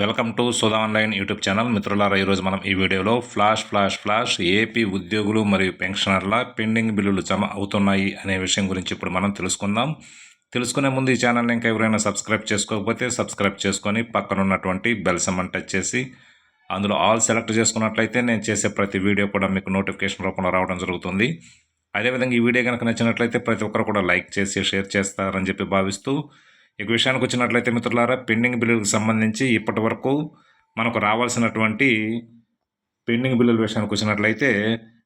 Welcome to Sudha online YouTube channel. మిత్రులారా ఈరోజు మనం ఈ వీడియోలో ఫ్లాష్ ఫ్లాష్ ఫ్లాష్ ఏపీ ఉద్యోగులు మరియు పెన్షనర్ల పెండింగ్ బిల్లులు జమ అవుతున్నాయి అనే విషయం గురించి ఇప్పుడు మనం తెలుసుకుందాం. తెలుసుకునే ముందు ఈ ఛానల్ని ఇంకా ఎవరైనా సబ్స్క్రైబ్ చేసుకోకపోతే సబ్స్క్రైబ్ చేసుకొని పక్కన ఉన్నటువంటి బెల్ టచ్ చేసి అందులో ఆల్ సెలెక్ట్ చేసుకున్నట్లయితే నేను చేసే ప్రతి వీడియో కూడా మీకు నోటిఫికేషన్ రూపంలో రావడం జరుగుతుంది. అదేవిధంగా ఈ వీడియో కనుక నచ్చినట్లయితే ప్రతి ఒక్కరు కూడా లైక్ చేసి షేర్ చేస్తారని చెప్పి భావిస్తూ ఇక విషయానికి వచ్చినట్లయితే మిత్రులారా పెండింగ్ బిల్లులకు సంబంధించి ఇప్పటి వరకు మనకు రావాల్సినటువంటి పెండింగ్ బిల్లుల విషయానికి వచ్చినట్లయితే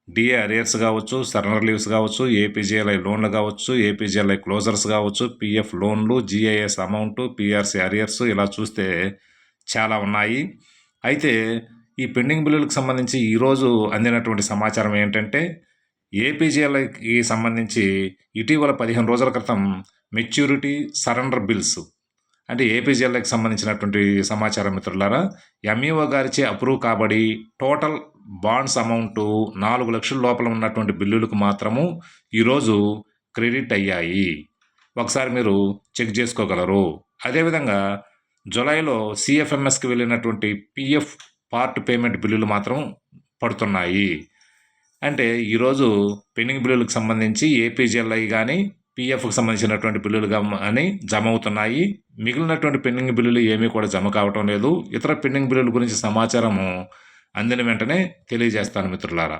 డిఏ అరియర్స్ కావచ్చు సరెండర్ లీవ్స్ కావచ్చు ఏపీజీఎల్ఐ లోన్లు కావచ్చు ఏపీజీఎల్ఐ క్లోజర్స్ కావచ్చు పిఎఫ్ లోన్లు జిఐఎస్ అమౌంట్ పిఆర్సీ అరియర్స్ ఇలా చూస్తే చాలా ఉన్నాయి. అయితే ఈ పెండింగ్ బిల్లులకు సంబంధించి ఈరోజు అందినటువంటి సమాచారం ఏంటంటే ఏపీజీఎల్ఐకి సంబంధించి ఇటీవల పదిహేను రోజుల క్రితం మెచ్యూరిటీ సరెండర్ బిల్స్. అంటే ఏపీజీఎల్ఐకి సంబంధించినటువంటి సమాచారం మిత్రులారా ఎంఈఓ గారిచే అప్రూవ్ కాబడి టోటల్ బాండ్స్ అమౌంట్ నాలుగు లక్షల లోపల ఉన్నటువంటి బిల్లులకు మాత్రము ఈరోజు క్రెడిట్ అయ్యాయి. ఒకసారి మీరు చెక్ చేసుకోగలరు. అదేవిధంగా జులైలో సిఎఫ్ఎంఎస్కి వెళ్ళినటువంటి పిఎఫ్ పార్ట్ పేమెంట్ బిల్లులు మాత్రం పడుతున్నాయి. అంటే ఈరోజు పెండింగ్ బిల్లులకు సంబంధించి ఏపీజీఎల్ఐ కానీ పిఎఫ్కి సంబంధించినటువంటి బిల్లులు అని జమ అవుతున్నాయి మిగిలినటువంటి పెండింగ్ బిల్లులు ఏమీ కూడా జమ కావటం లేదు. ఇతర పెండింగ్ బిల్లుల గురించి సమాచారము అందిన వెంటనే తెలియజేస్తాను మిత్రులారా.